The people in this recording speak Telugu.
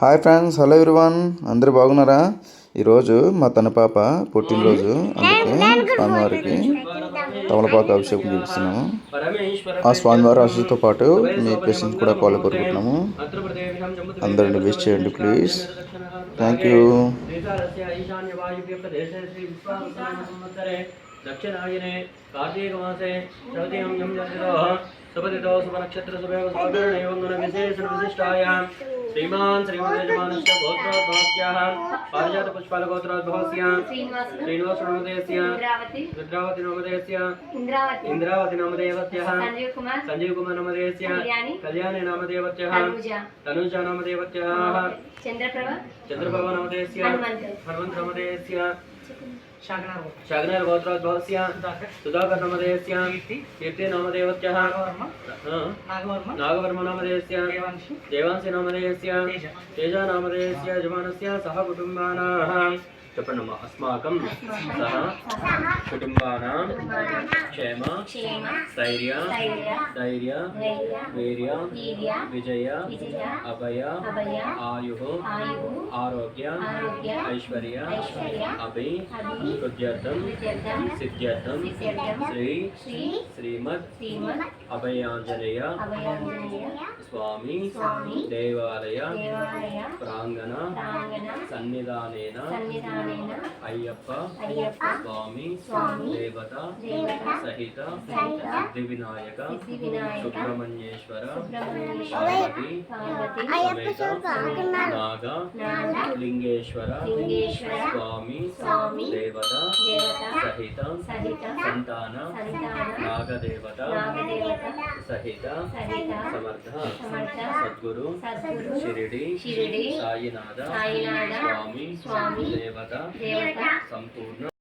Hi friends hello everyone. అందరూ బాగున్నారా? ఈరోజు మా తన పాప పుట్టినరోజు. అందుకే స్వామివారికి తమలపాకు అభిషేకం చూపిస్తున్నాము. ఆ స్వామివారి ఆశతో పాటు మీ పేషెంట్ కూడా కాల్ కోరుకుంటున్నాము అందరిని విష్ చేయండి ప్లీజ్. థ్యాంక్ యూ దక్షిణాయనే కార్తీక మాసే చవితీయం యం జంతిరోః సుపతితో శుభనక్షత్ర శుభయోగ విశేషణ విశిష్టాయాం. శ్రీమాన్ శ్రీమద్యజమానస్య గోత్రోద్భవస్యాః పారిజాత పుష్పాల గోత్రోద్భవస్య శ్రీనివాసులు శ్రీనివాస నామధేయస్య ఇంద్రావతి రుద్రావతి నామధేయస్య ఇంద్రావతి ఇంద్రావతి నామధేయవత్యః సంజీవ్ కుమార్ సంజీవ్ కుమార్ నామధేయస్య కళ్యాణి కళ్యాణి నామధేయవత్యః शाग्नर्गोत्रस्याधाकर्णमदेयस्यां कीर्तिनामदेवत्यः नागवर्मनामदेयस्यां हाँ। देवांसि नामधेयस्यां तेजनामधेयस्य यजमानस्य सह कुटुम्बानाः हाँ। जपनम अस्माकं सह कुटुम्बानां क्षेम स्थैर्य धैर्य वीर विजय, अभय, आयु, आरोग्य, ऐश्वर्य, अभि कृत्यर्थं सिद्ध्यर्थं, श्री, श्रीमद अभयाञ्जनेय, स्वामी, देवालय, प्राङ्गण, सन्निधानेन అభి హృద్యర్థం విద్యర్థం సిద్ధ్యర్థం సిద్ధ్యర్థం శ్రీ శ్రీ శ్రీమద్ శ్రీమద్ అభయాంజనేయ అభయాంజనేయ స్వామి స్వామి దేవాలయ దేవాలయ ప్రాంగణ ప్రాంగణ సన్నిధానేన సన్నిధానేన అయ్యప్ప అయ్యప్ప స్వామి స్వామి దేవత దేవత సహిత సహిత సిద్ధి వినాయక సిద్ధి వినాయక సుబ్రహ్మణ్యేశ్వర సుబ్రహ్మణ్యేశ్వర పార్వతి పార్వతి సమేత నాగ నాగ లింగేశ్వర లింగేశ్వర స్వామి స్వామి దేవత దేవత సహిత సంతాన నాగదేవత సహిత సహిత సమర్థ సద్గురు షిరిడి సాయినాథ స్వామి దేవత సంపూర్ణ